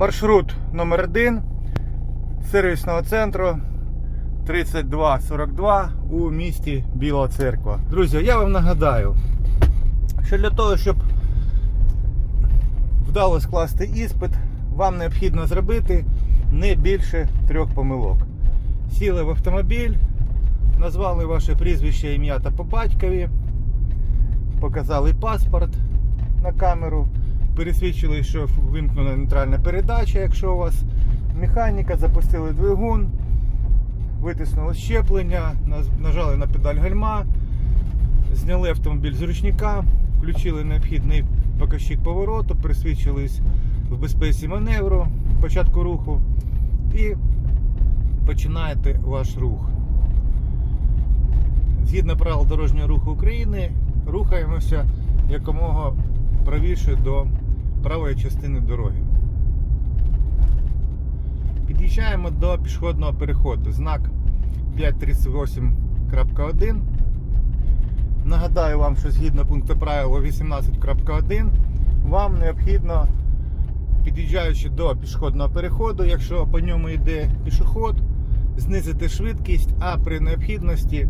Маршрут номер 1 сервісного центру 3242 у місті Біла Церква. Друзі, я вам нагадаю, що для того, щоб вдало скласти іспит, вам необхідно зробити не більше трьох помилок. Сіли в автомобіль, назвали ваше прізвище, ім'я та по батькові, показали паспорт на камеру, пересвідчили, що вимкнена нейтральна передача, якщо у вас механіка, запустили двигун, витиснули щеплення, нажали на педаль гальма, зняли автомобіль з ручника, включили необхідний показчик повороту, присвідчились в безпеці маневру, початку руху і починаєте ваш рух. Згідно правил дорожнього руху України, рухаємося якомога правіше до правої частини дороги. Під'їжджаємо до пішохідного переходу. Знак 538.1. Нагадаю вам, що згідно пункту правила 18.1 вам необхідно, під'їжджаючи до пішохідного переходу, якщо по ньому йде пішохід, знизити швидкість, а при необхідності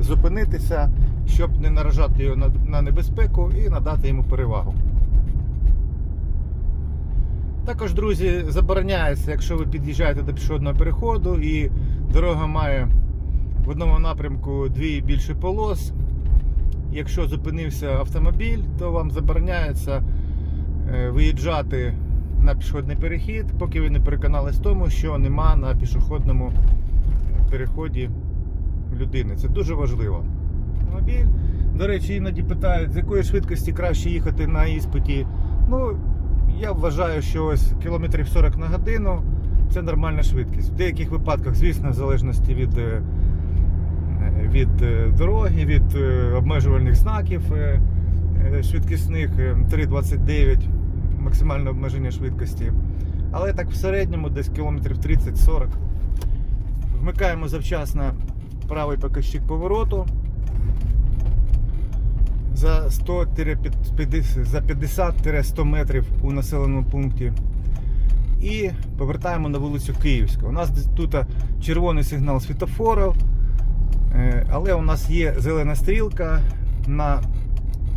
зупинитися, щоб не наражати його на небезпеку і надати йому перевагу. Також, друзі, забороняється, якщо ви під'їжджаєте до пішохідного переходу і дорога має в одному напрямку дві і більше полос. Якщо зупинився автомобіль, то вам забороняється е, виїжджати на пішохідний перехід, поки ви не переконались тому, що нема на пішохідному переході людини. Це дуже важливо. Автомобіль, до речі, іноді питають, з якої швидкості краще їхати на іспиті. Ну, я вважаю, що ось кілометрів 40 на годину це нормальна швидкість. В деяких випадках, звісно, в залежності від, е, від е, дороги, від е, обмежувальних знаків швидкісних е, 3,29 максимальне обмеження швидкості. Але так в середньому десь кілометрів 30-40. Вмикаємо завчасно правий показчик повороту за 100-50 за 50-100 метрів у населеному пункті. І повертаємо на вулицю Київську. У нас тут червоний сигнал світофору, е, але у нас є зелена стрілка на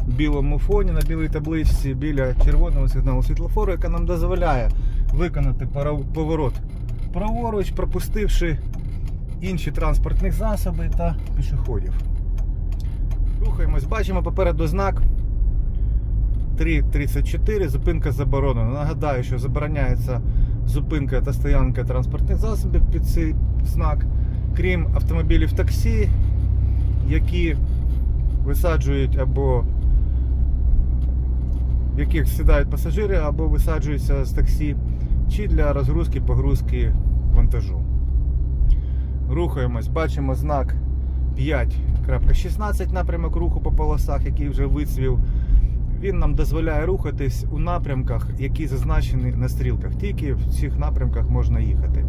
білому фоні, на білій табличці біля червоного сигналу світлофору, яка нам дозволяє виконати поворот праворуч, пропустивши інші транспортні засоби та пішоходів. Рухаємось, бачимо попереду знак 3.34, зупинка заборонена. Нагадаю, що забороняється зупинка та стоянка транспортних засобів під цей знак, крім автомобілів таксі, які висаджують або в яких сідають пасажири або висаджуються з таксі, чи для розгрузки погрузки вантажу. Рухаємось, бачимо знак 5.16 напрямок руху по полосах, який вже вицвів. Він нам дозволяє рухатись у напрямках, які зазначені на стрілках. Тільки в цих напрямках можна їхати.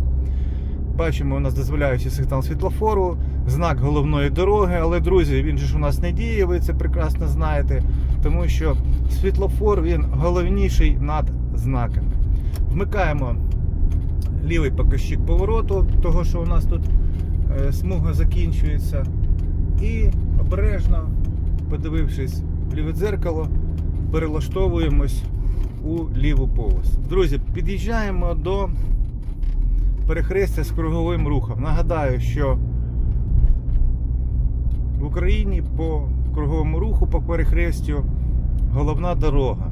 Бачимо, у нас дозволяючий сигнал світлофору, знак головної дороги, але, друзі, він же ж у нас не діє, ви це прекрасно знаєте, тому що світлофор він головніший над знаками. Вмикаємо лівий показчик повороту, того що у нас тут е, смуга закінчується. І обережно, подивившись в ліве дзеркало, перелаштовуємось у ліву полосу. Друзі, під'їжджаємо до перехрестя з круговим рухом. Нагадаю, що в Україні по круговому руху по перехрестю головна дорога.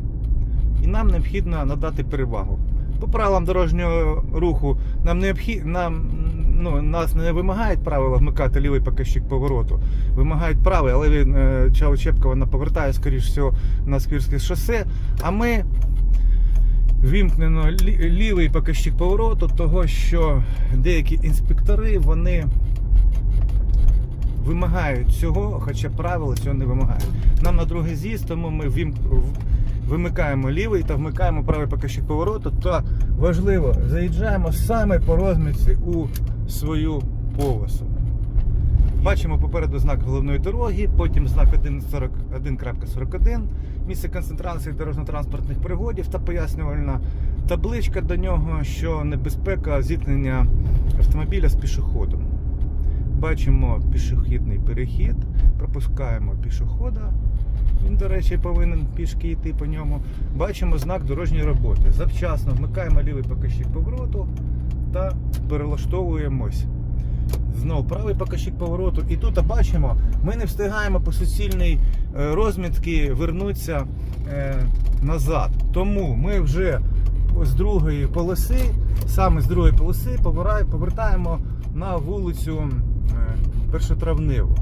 І нам необхідно надати перевагу. По правилам дорожнього руху нам необхідно нам ну, нас не вимагають правила вмикати лівий показчик повороту. Вимагають правий, але він е, Чаучепка вона повертає, скоріш всього, на Сквірське шосе. А ми вімкнено лі- лівий показчик повороту, того що деякі інспектори вони вимагають цього, хоча правила цього не вимагають. Нам на другий з'їзд, тому ми вім... вимикаємо лівий та вмикаємо правий показчик повороту. Та важливо, заїжджаємо саме по розмітці у свою полосу. Бачимо попереду знак головної дороги, потім знак 1.41.41, місце концентрації дорожньо-транспортних пригодів та пояснювальна табличка до нього, що небезпека зіткнення автомобіля з пішоходом. Бачимо пішохідний перехід, пропускаємо пішохода. Він, до речі, повинен пішки йти по ньому. Бачимо знак дорожньої роботи. Завчасно вмикаємо лівий показчик повороту та перелаштовуємось. Знову правий показчик повороту. І тут бачимо, ми не встигаємо по суцільній е, розмітки вернутися е, назад. Тому ми вже з другої полоси, саме з другої полоси, повертаємо на вулицю е, Першотравневу.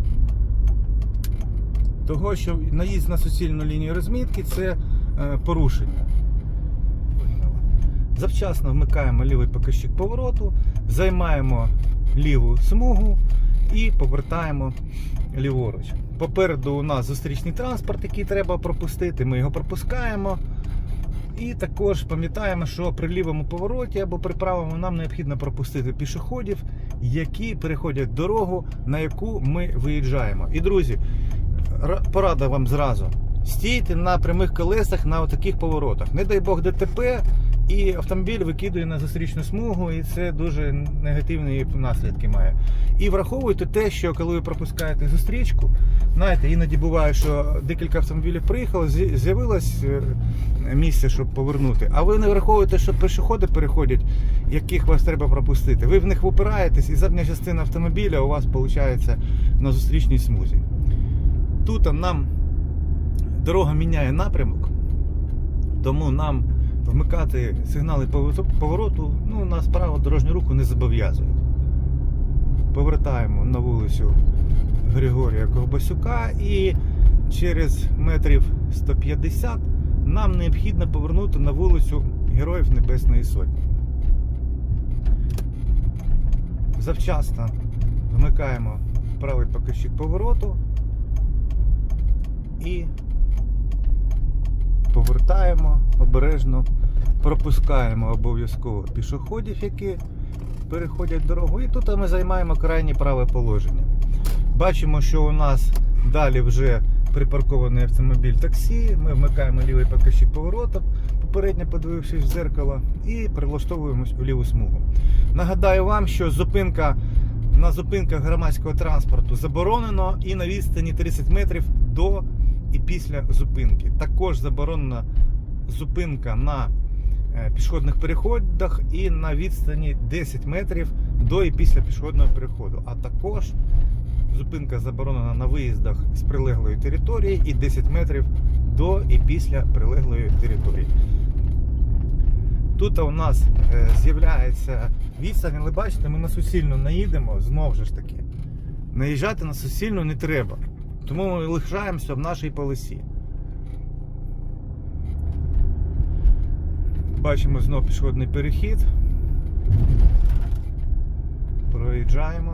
Того, що наїзд на суцільну лінію розмітки це е, порушення. Завчасно вмикаємо лівий показчик повороту, займаємо ліву смугу і повертаємо ліворуч. Попереду у нас зустрічний транспорт, який треба пропустити. Ми його пропускаємо. І також пам'ятаємо, що при лівому повороті або при правому нам необхідно пропустити пішоходів, які переходять дорогу, на яку ми виїжджаємо. І друзі, порада вам зразу. Стійте на прямих колесах на таких поворотах. Не дай Бог ДТП, і автомобіль викидує на зустрічну смугу, і це дуже негативні наслідки має. І враховуйте те, що коли ви пропускаєте зустрічку, знаєте, іноді буває, що декілька автомобілів приїхало, з'явилось е, місце, щоб повернути. А ви не враховуєте, що пішоходи переходять, яких вас треба пропустити. Ви в них випираєтесь, і задня частина автомобіля у вас виходить на зустрічній смузі. Тут нам дорога міняє напрямок, тому нам вмикати сигнали повороту- ну, нас право дорожнього руху не зобов'язують. Повертаємо на вулицю Григорія Ковбасюка і через метрів 150 нам необхідно повернути на вулицю Героїв Небесної Сотні. Завчасно вмикаємо правий показчик повороту і повертаємо обережно, пропускаємо обов'язково пішоходів, які переходять дорогу. І тут ми займаємо крайнє праве положення. Бачимо, що у нас далі вже припаркований автомобіль таксі. Ми вмикаємо лівий показчик повороту, попередньо подивившись в дзеркало, і прилаштовуємось у ліву смугу. Нагадаю вам, що зупинка на зупинках громадського транспорту заборонено і на відстані 30 метрів до і після зупинки. Також заборонена зупинка на е, пішохідних переходах і на відстані 10 метрів до і після пішохідного переходу. А також зупинка заборонена на виїздах з прилеглої території і 10 метрів до і після прилеглої території. Тут у нас е, з'являється відстань, але бачите, ми на суцільну наїдемо знову ж таки. Наїжджати на суцільну не треба. Тому ми лишаємося в нашій полосі. Бачимо знов пішохідний перехід. Проїжджаємо.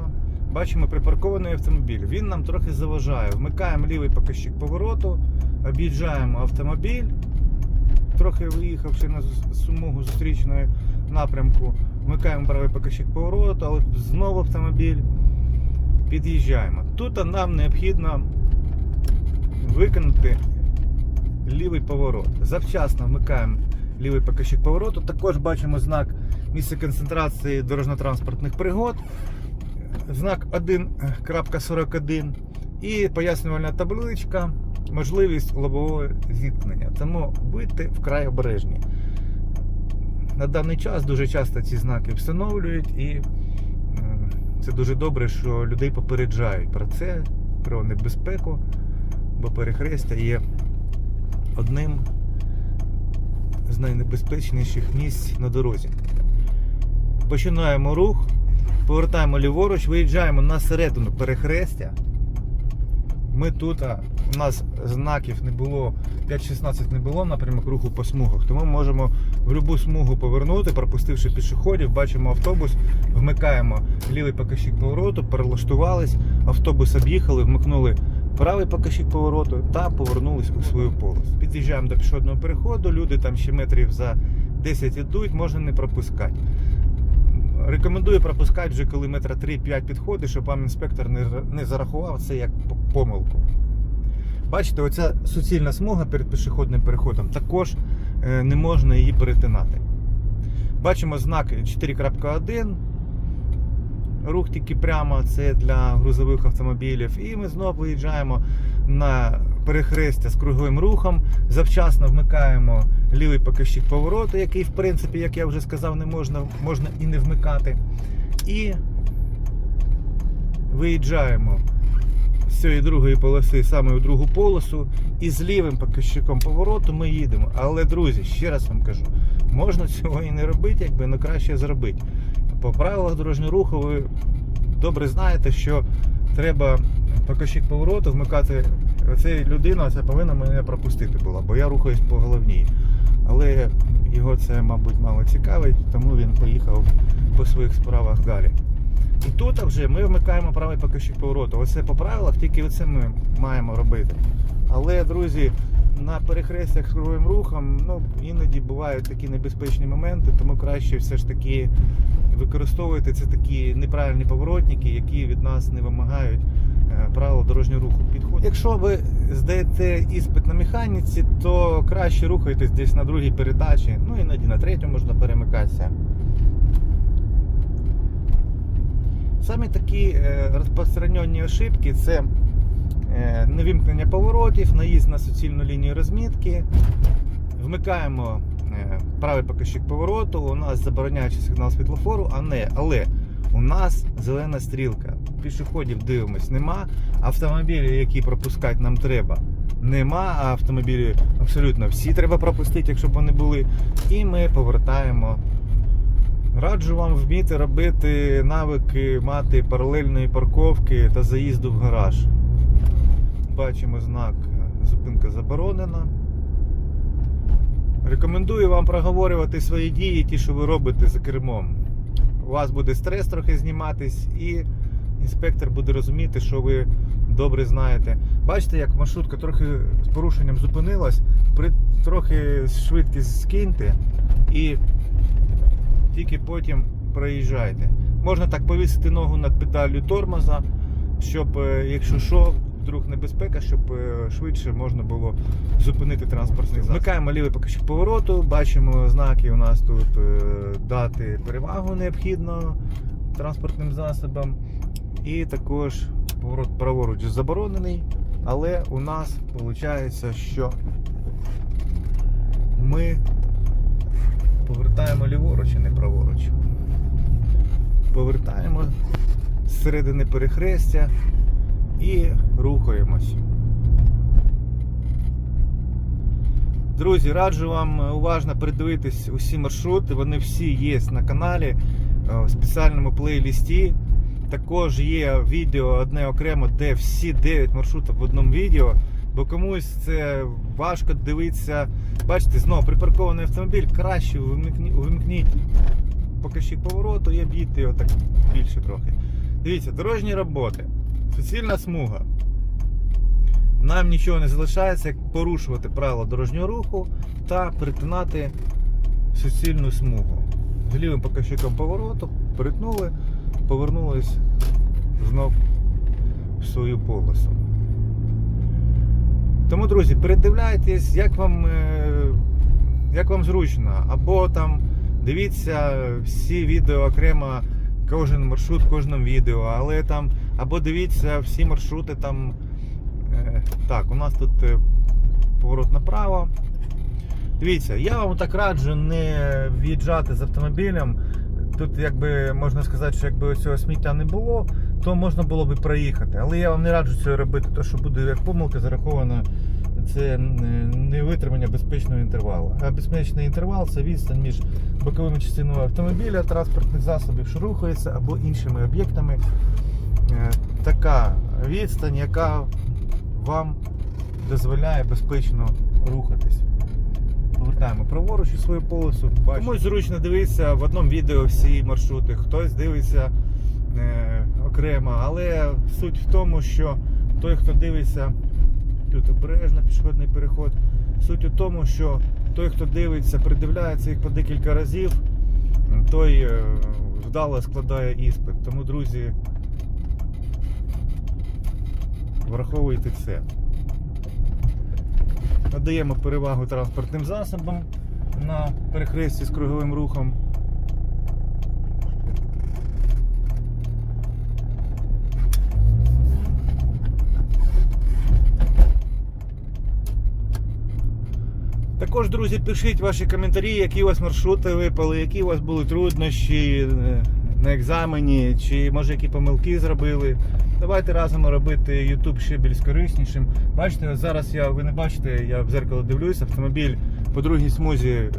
Бачимо припаркований автомобіль. Він нам трохи заважає. Вмикаємо лівий показчик повороту, об'їжджаємо автомобіль, трохи виїхавши на смугу зустрічної напрямку. Вмикаємо правий показчик повороту, але знову автомобіль. Під'їжджаємо. Тут нам необхідно виконати лівий поворот. Завчасно вмикаємо лівий показчик повороту. Також бачимо знак місця концентрації дорожньо-транспортних пригод. Знак 1.41 і пояснювальна табличка, можливість лобового зіткнення. Тому будьте вкрай обережні. На даний час дуже часто ці знаки встановлюють і це дуже добре, що людей попереджають про це, про небезпеку, бо перехрестя є одним з найнебезпечніших місць на дорозі. Починаємо рух, повертаємо ліворуч, виїжджаємо на середину перехрестя. Ми тут, а, у нас знаків не було, 5.16 не було напрямок руху по смугах, тому можемо в будь-яку смугу повернути, пропустивши пішоходів, бачимо автобус, вмикаємо лівий показчик повороту, перелаштувались, автобус об'їхали, вмикнули правий показчик повороту та повернулись у свою полосу. Під'їжджаємо до пішохідного переходу, люди там ще метрів за 10 ідуть, можна не пропускати. Рекомендую пропускати вже коли метра 3-5 підходить, щоб вам інспектор не, не зарахував це як помилку. Бачите, оця суцільна смуга перед пішохідним переходом також е, не можна її перетинати. Бачимо знак 4.1. Рух тільки прямо, це для грузових автомобілів. І ми знову виїжджаємо на перехрестя з круговим рухом. Завчасно вмикаємо лівий показчик повороту, який, в принципі, як я вже сказав, не можна, можна і не вмикати. І виїжджаємо з цієї другої полоси саме у другу полосу. І з лівим показчиком повороту ми їдемо. Але, друзі, ще раз вам кажу, можна цього і не робити, якби ну краще зробити. По правилах дорожнього руху ви добре знаєте, що треба показчик повороту вмикати. Оця людина це повинна мене пропустити була, бо я рухаюсь по головній. Але його це, мабуть, мало цікавить, тому він поїхав по своїх справах далі. І тут вже ми вмикаємо правий показчик повороту. Оце по правилах, тільки оце ми маємо робити. Але, друзі, на перехрестях з круговим рухом ну, іноді бувають такі небезпечні моменти, тому краще все ж таки використовувати це такі неправильні поворотники, які від нас не вимагають е, правил дорожнього руху. Підходять. Якщо ви здаєте іспит на механіці, то краще рухайтесь десь на другій передачі, ну іноді на третю можна перемикатися. Самі такі е, розпространені ошибки це е, невимкнення поворотів, наїзд на суцільну лінію розмітки. Вмикаємо е, правий показчик повороту, у нас забороняючий сигнал світлофору, а не, але у нас зелена стрілка. Пішоходів дивимось, нема. Автомобілі, які пропускати нам треба, нема. А автомобілі абсолютно всі треба пропустити, якщо б вони були. І ми повертаємо. Раджу вам вміти робити навики, мати паралельної парковки та заїзду в гараж. Бачимо знак е, зупинка заборонена. Рекомендую вам проговорювати свої дії, ті, що ви робите за кермом. У вас буде стрес трохи зніматись, і інспектор буде розуміти, що ви добре знаєте. Бачите, як маршрутка трохи з порушенням зупинилась, при трохи швидкість скиньте і тільки потім проїжджайте. Можна так повісити ногу над педаллю тормоза, щоб, е, якщо що, вдруг небезпека, щоб е, швидше можна було зупинити транспортний засіб. Вмикаємо лівий показчик повороту, бачимо знаки у нас тут е, дати перевагу необхідно транспортним засобам. І також поворот праворуч заборонений, але у нас виходить, що ми повертаємо ліворуч, а не праворуч. Повертаємо з середини перехрестя і рухаємось. Друзі, раджу вам уважно передивитись усі маршрути, вони всі є на каналі е, в спеціальному плейлісті. Також є відео одне окремо, де всі 9 маршрутів в одному відео. Бо комусь це важко дивитися. Бачите, знову припаркований автомобіль, краще вимкніть показчик повороту і об'їдьте його так більше трохи. Дивіться, дорожні роботи, суцільна смуга. Нам нічого не залишається, як порушувати правила дорожнього руху та перетинати суцільну смугу. Лівим показчиком повороту перетнули, повернулись знов в свою полосу. Тому, друзі, передивляйтесь, як вам, е, як вам зручно. Або там дивіться всі відео окремо, кожен маршрут кожному відео, але там, або дивіться всі маршрути там. е, Так, у нас тут е, поворот направо. Дивіться, я вам так раджу не в'їжджати з автомобілем. Тут, якби можна сказати, що якби цього сміття не було, то можна було би проїхати. Але я вам не раджу цього робити, тому що буде як помилка зарахована. Це не витримання безпечного інтервалу. А безпечний інтервал це відстань між боковими частинами автомобіля, транспортних засобів, що рухається, або іншими об'єктами. Е, Така відстань, яка вам дозволяє безпечно рухатись. Повертаємо праворуч у свою полосу. Комусь зручно дивитися в одному відео всі маршрути, хтось дивиться е, окремо. Але суть в тому, що той, хто дивиться, тут обережно пішохідний переход. Суть у тому, що той, хто дивиться, придивляється їх по декілька разів, той е, вдало складає іспит. Тому, друзі, враховуйте це. Надаємо перевагу транспортним засобам на перехресті з круговим рухом. Також, друзі, пишіть ваші коментарі, які у вас маршрути випали, які у вас були труднощі е, на екзамені, чи може які помилки зробили. Давайте разом робити YouTube ще більш кориснішим. Бачите, зараз я, ви не бачите, я в зеркало дивлюсь, автомобіль по другій смузі е,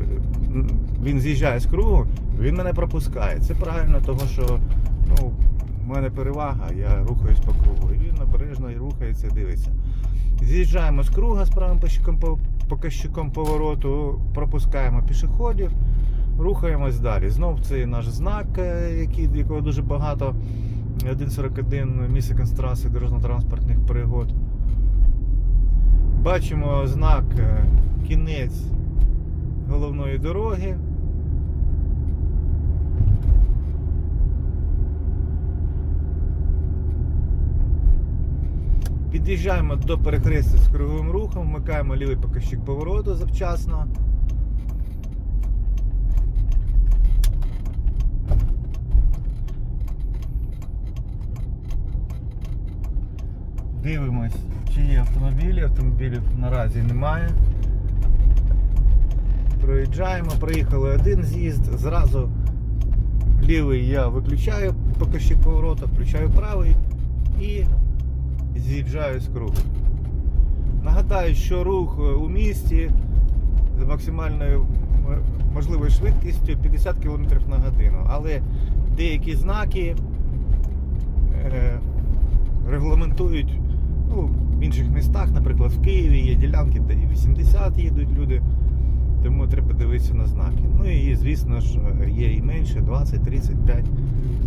він з'їжджає з кругу, він мене пропускає. Це правильно, тому що ну, в мене перевага, я рухаюсь по кругу. І він обережно і рухається, дивиться. З'їжджаємо з круга з правим пощиком по- показчиком повороту, пропускаємо пішоходів, рухаємось далі. Знов це наш знак, е, який, якого дуже багато. 1.41 місце концентрації дорожньо-транспортних пригод. Бачимо знак е, кінець головної дороги. Під'їжджаємо до перехрестя з круговим рухом, вмикаємо лівий показчик повороту завчасно. Дивимось, чи є автомобілі. Автомобілів наразі немає. Проїжджаємо, проїхали один з'їзд, зразу лівий я виключаю показчик повороту, включаю правий і з'їжджаю з кругу. Нагадаю, що рух е, у місті з максимальною можливою швидкістю 50 км на годину. Але деякі знаки е, регламентують ну, в інших містах, наприклад, в Києві є ділянки, де і 80 їдуть люди, тому треба дивитися на знаки. Ну і звісно ж є і менше, 20, 35.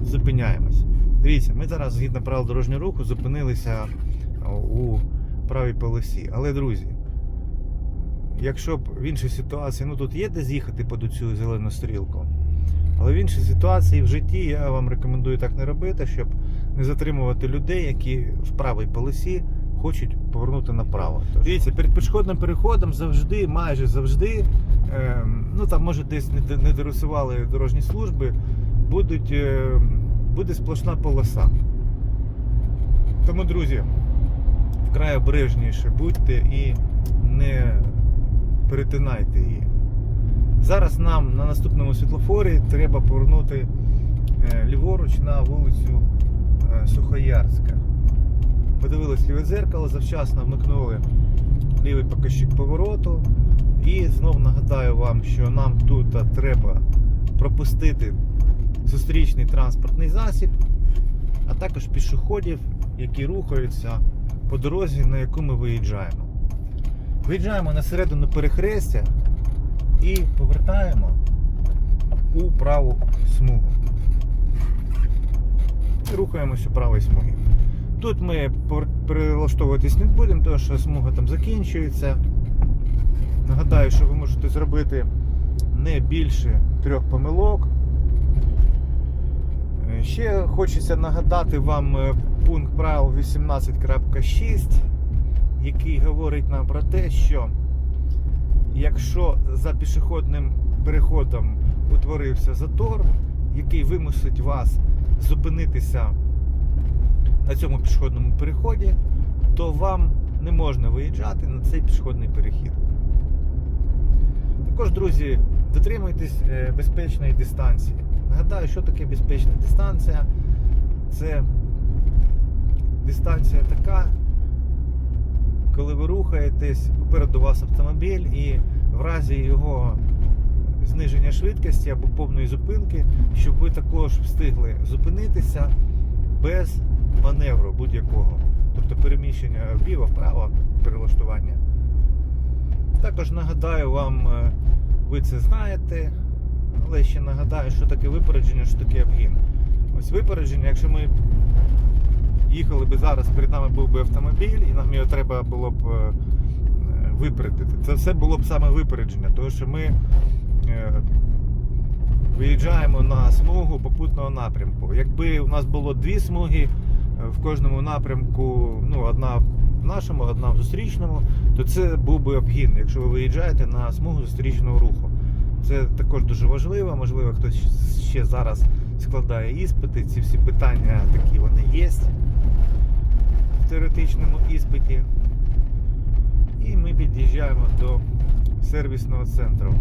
Зупиняємось. Дивіться, ми зараз згідно правил дорожнього руху зупинилися у правій полосі. Але, друзі, якщо б в іншій ситуації, ну тут є де з'їхати під цю зелену стрілку. Але в іншій ситуації в житті я вам рекомендую так не робити, щоб не затримувати людей, які в правій полосі хочуть повернути направо. Тож, дивіться, перед пішохідним переходом завжди, майже завжди, е, ну там може десь не, не дорисували дорожні служби, будуть, е, буде сплошна полоса. Тому, друзі, вкрай обережніше будьте і не перетинайте її. Зараз нам на наступному світлофорі треба повернути е, ліворуч на вулицю е, Сухоярська. Подивились ліве дзеркало, завчасно вмикнули лівий показчик повороту. І знов нагадаю вам, що нам тут треба пропустити зустрічний транспортний засіб, а також пішоходів, які рухаються по дорозі, на яку ми виїжджаємо. Виїжджаємо на середину перехрестя і повертаємо у праву смугу. І рухаємося у правій смугі. Тут ми перелаштовуватись не будемо, тому що смуга там закінчується. Нагадаю, що ви можете зробити не більше трьох помилок. Е, Ще хочеться нагадати вам е, пункт правил 18.6, який говорить нам про те, що якщо за пішохідним переходом утворився затор, який вимусить вас зупинитися на цьому пішохідному переході, то вам не можна виїжджати на цей пішохідний перехід. Також, друзі, дотримуйтесь е, безпечної дистанції. Нагадаю, що таке безпечна дистанція. Це дистанція така, коли ви рухаєтесь, попереду вас автомобіль, і в разі його зниження швидкості або повної зупинки, щоб ви також встигли зупинитися без маневру будь-якого. Тобто переміщення вліво-вправо, перелаштування. Також нагадаю вам, е, ви це знаєте, але ще нагадаю, що таке випередження, що таке обгін. Ось випередження, якщо ми їхали би зараз, перед нами був би автомобіль, і нам його треба було б е, випередити. Це все було б саме випередження, тому що ми е, виїжджаємо на смугу попутного напрямку. Якби у нас було дві смуги в кожному напрямку, ну, одна в нашому, одна в зустрічному, то це був би обгін, якщо ви виїжджаєте на смугу зустрічного руху. Це також дуже важливо. Можливо, хтось ще зараз складає іспити. Ці всі питання такі вони є в теоретичному іспиті. І ми під'їжджаємо до сервісного центру.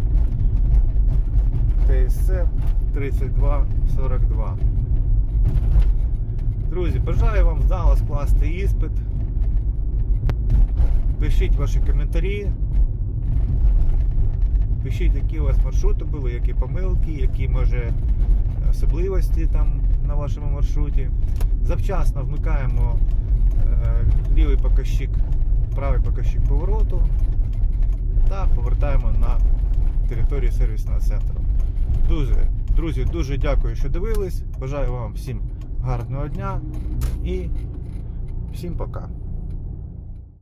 КСЦ 3242. Друзі, бажаю вам вдало скласти іспит. Пишіть ваші коментарі. Пишіть, які у вас маршрути були, які помилки, які може особливості там на вашому маршруті. Завчасно вмикаємо е, лівий показчик, правий показчик повороту та повертаємо на територію сервісного центру. Дуже, друзі, дуже дякую, що дивились. Бажаю вам всім гарного дня і всім пока.